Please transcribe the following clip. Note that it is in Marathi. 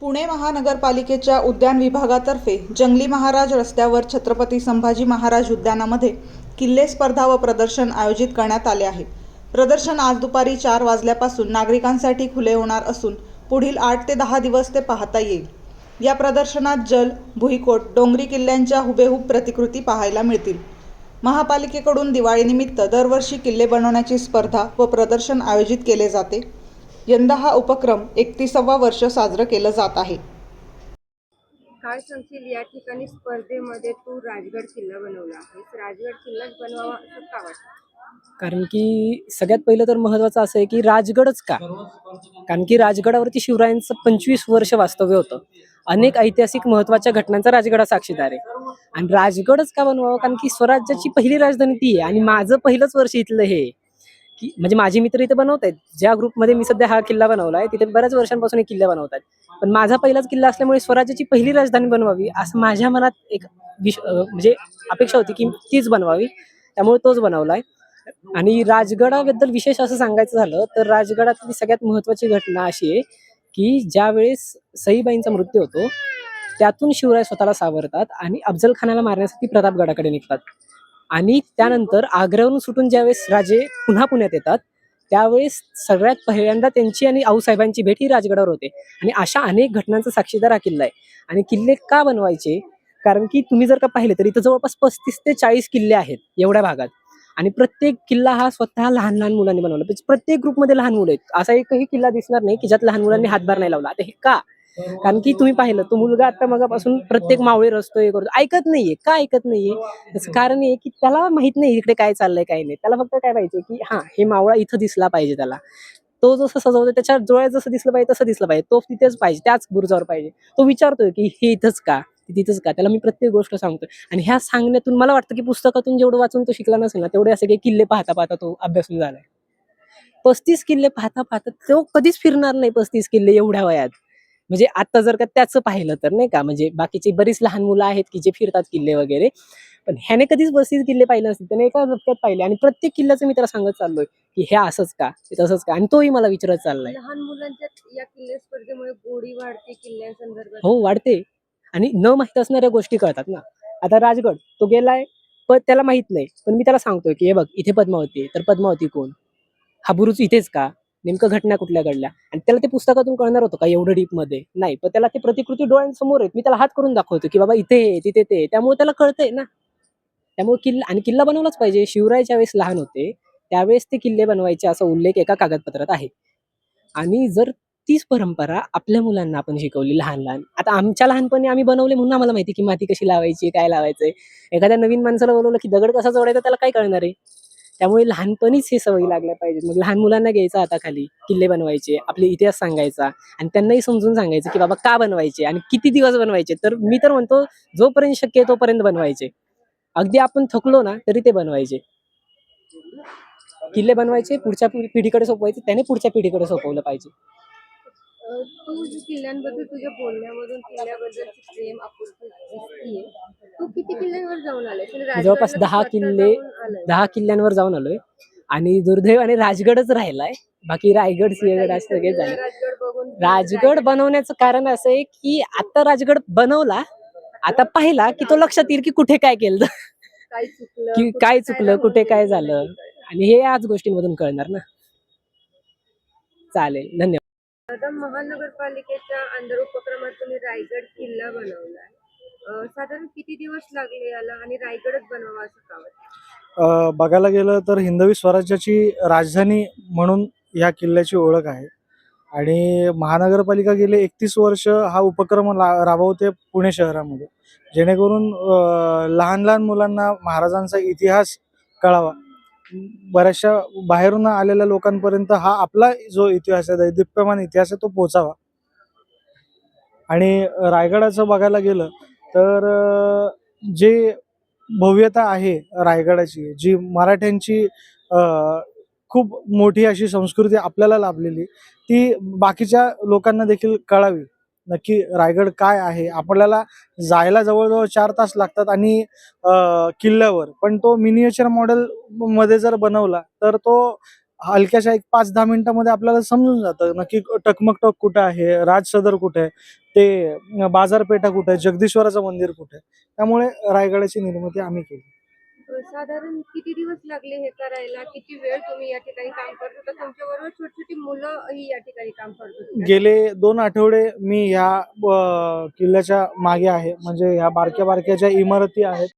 पुणे महानगरपालिकेच्या उद्यान विभागातर्फे जंगली महाराज रस्त्यावर छत्रपती संभाजी महाराज उद्यानामध्ये किल्ले स्पर्धा व प्रदर्शन आयोजित करण्यात आले आहे. प्रदर्शन आज दुपारी चार वाजल्यापासून नागरिकांसाठी खुले होणार असून पुढील आठ ते दहा दिवस ते पाहता येईल. या प्रदर्शनात जल भुईकोट डोंगरी किल्ल्यांच्या हुबेहूब प्रतिकृती पाहायला मिळतील. महापालिकेकडून दिवाळीनिमित्त दरवर्षी किल्ले बनवण्याची स्पर्धा व प्रदर्शन आयोजित केले जाते. यंदा हा उपक्रम एकतीसावा वर्ष साजरं केलं जात आहे. काय सांगशील? या ठिकाणी स्पर्धेमध्ये तू राजगड किल्ला बनवला आहेस. राजगड किल्लाच बनवावा असं का वाटतं? कारण की सगळ्यात पहिलं तर महत्त्वाचं असं आहे की राजगडच का? कारण की राजगडावरती शिवरायांचं पंचवीस वर्ष वास्तव्य होतं. अनेक ऐतिहासिक महत्त्वाच्या घटनांचा राजगड साक्षीदार आहे. आणि राजगडच का बनवावं? कारण की स्वराज्याची पहिली राजधानी ती आहे. आणि माझं पहिलंच वर्ष इथलं हे. की म्हणजे माझे मित्र इथे बनवत आहेत. ज्या ग्रुपमध्ये मी सध्या हा किल्ला बनवला आहे तिथे बऱ्याच वर्षांपासून हे किल्ला बनवत आहेत. पण माझा पहिलाच किल्ला असल्यामुळे स्वराज्याची पहिली राजधानी बनवावी असं माझ्या मनात एक विश म्हणजे अपेक्षा होती की तीच बनवावी. त्यामुळे तोच बनवला आहे आणि राजगडाबद्दल विशेष असं सांगायचं झालं तर राजगडातली सगळ्यात महत्वाची घटना अशी आहे की ज्या वेळेस सईबाईंचा मृत्यू होतो त्यातून शिवराय स्वतःला सावरतात आणि अफजल खानाला मारण्यासाठी प्रतापगडाकडे निघतात. आणि त्यानंतर आग्र्यावरून सुटून ज्यावेळेस राजे पुन्हा पुण्यात येतात त्यावेळेस सगळ्यात पहिल्यांदा त्यांची आणि आऊसाहेबांची भेट ही राजगडावर होते. आणि अशा अनेक घटनांचा साक्षीदार हा किल्ला आहे. आणि किल्ले का बनवायचे? कारण की तुम्ही जर का पाहिले तर इथं जवळपास पस्तीस ते चाळीस किल्ले आहेत एवढ्या भागात. आणि प्रत्येक किल्ला हा स्वतः लहान लहान मुलांनी बनवला. म्हणजे प्रत्येक ग्रुपमध्ये लहान मुलं आहेत. असा एकही किल्ला दिसणार नाही की ज्यात लहान मुलांनी हातभार नाही लावला. आता हे का? कारण की तुम्ही पाहिलं तो मुलगा आता मगापासून प्रत्येक मावळे रस्तो हे करतो ऐकत नाहीये का ऐकत नाहीये? त्याचं कारण आहे की त्याला माहीत नाही इकडे काय चाललंय काय नाही. त्याला फक्त काय पाहिजे की हा हे मावळा इथं दिसला पाहिजे त्याला. तो जसं सजवतो त्याच्या डोळ्यात जसं दिसलं पाहिजे तसं दिसलं पाहिजे. तो तिथेच पाहिजे त्याच बुरुजावर पाहिजे. तो विचारतोय की हे इथंच का? तिथंच का? त्याला मी प्रत्येक गोष्ट सांगतोय. आणि ह्या सांगण्यातून मला वाटतं की पुस्तकातून जेवढं वाचून तो शिकला नसेल ना तेवढे असे काही किल्ले पाहता पाहता तो अभ्यासून झालाय. पस्तीस किल्ले पाहता पाहता तो कधीच फिरणार नाही पस्तीस किल्ले एवढ्या वयात. म्हणजे आता जर का त्याचं पाहिलं तर नाही का? म्हणजे बाकीची बरीच लहान मुलं आहेत की जे फिरतात किल्ले वगैरे. पण ह्याने कधीच पस्तीस किल्ले पाहिले नसतील त्याने एका झटक्यात पाहिले. आणि प्रत्येक किल्ल्याचं मी त्याला सांगत चाललोय की हे असंच का? हे तसंच का? आणि तोही मला विचारत चाललाय. लहान मुलांच्या या किल्ले स्पर्धेमुळे गोडी वाढते किल्ल्यांसंदर्भात. हो वाढते. आणि न माहीत असणाऱ्या गोष्टी कळतात ना. आता राजगड तो गेलाय पण त्याला माहीत नाही. पण मी त्याला सांगतोय की हे बघ इथे पद्मावती आहे. तर पद्मावती कोण? हा बुरुज इथेच का? नेमकं घटना कुठल्या घडल्या? आणि त्याला ते पुस्तकातून कळणार होतं का एवढं डीपमध्ये? नाही पण त्याला ते प्रतिकृती डोळ्यांसमोर आहेत. मी त्याला हात करून दाखवतो की बाबा इथे हे, तिथे ते त्यामुळे त्याला कळतंय ना. त्यामुळे किल्ला आणि किल्ला बनवलाच पाहिजे. शिवराय ज्यावेळेस लहान होते त्यावेळेस ते किल्ले बनवायचे असा उल्लेख एका कागदपत्रात आहे. आणि जर तीच परंपरा आपल्या मुलांना आपण शिकवली लहान लहान आता आमच्या लहानपणी आम्ही बनवले म्हणून आम्हाला माहिती की माती कशी लावायची काय लावायचंय. एखाद्या नवीन माणसाला बोलवलं की दगड कसा जोडायचा त्याला काय कळणार आहे? त्यामुळे लहानपणीच हे सवयी लागल्या पाहिजेत. मग लहान मुलांना घ्यायचं हाताखाली किल्ले बनवायचे आपले इतिहास सांगायचा आणि त्यांनाही समजून सांगायचं की बाबा का बनवायचे आणि किती दिवस बनवायचे. तर मी तर म्हणतो जोपर्यंत शक्य आहे तोपर्यंत बनवायचे. अगदी आपण थकलो ना तरी ते बनवायचे. किल्ले बनवायचे पुढच्या पिढी- पिढीकडे सोपवायचे त्याने पुढच्या पिढीकडे सोपवलं पाहिजे. तू जी किल्ल्यांबद्दल तुझ्या बोलण्यामधून किल्ल्याबद्दलची प्रेम आपुलकी दिसतीये. तू किती किल्ल्यांवर जाऊन आलाय? जवळपास दहा किल्ले दहा किल्ल्यांवर जाऊन आलोय. आणि दुर्दैवाने राजगडच राहिलाय. बाकी रायगड सिंहगड असे सगळे झाले. राजगड बनवण्याचं कारण असं आहे की आता राजगड बनवला आता पाहिला की तो लक्षात येईल की कुठे काय केलं. काय चुकलं की काय चुकलं कुठे काय झालं. आणि हे याच गोष्टींमधून कळणार ना. चालेल. धन्यवाद. आता महानगरपालिकेच्या अंडर उपक्रमात तुम्ही रायगड किल्ला बनवलाय. अं, साधारण किती दिवस लागले याला आणि रायगडच बनवावा असं बघायला गेलं तर हिंदवी स्वराज्याची राजधानी म्हणून या किल्ल्याची ओळख आहे. आणि महानगरपालिका गेले एकतीस वर्ष हा उपक्रम राबवते पुणे शहरामध्ये. जेणेकरून लहान लहान मुलांना महाराजांचा इतिहास कळावा. बऱ्याचशा बाहेरून आलेल्या लोकांपर्यंत हा आपला जो इतिहास आहे दैदिप्यमान इतिहास आहे तो पोचावा. आणि रायगडाचं बघायला गेलं तर जे भव्यता आहे रायगडाची जी मराठ्यांची खूप मोठी अशी संस्कृती आपल्याला लाभलेली ती बाकीच्या लोकांना देखील कळावी. नक्की रायगड काय आहे? आपल्याला जायला जवळजवळ चार तास लागतात आणि किल्ल्यावर. पण तो मिनिएचर मॉडेल मध्ये जर बनवला तर तो हलक्याशा एक पाच दहा मिनिटामध्ये आपल्याला समजून जातं. नक्की टकमक टक कुठं आहे? राज सदर कुठे? आहे ते बाजारपेठा कुठे? आहे जगदीश्वराचं मंदिर कुठे? आहे त्यामुळे रायगडाची निर्मिती आम्ही केली. साधारण किती दिवस लागले हे करायला? किती वेळ तुम्ही या ठिकाणी काम करत होता? तुमच्या बरोबर छोटी छोटी मुलं ही या ठिकाणी काम करत? गेले दोन आठवडे मी ह्या किल्ल्याच्या मागे आहे. म्हणजे ह्या बारक्या बारक्या ज्या इमारती आहेत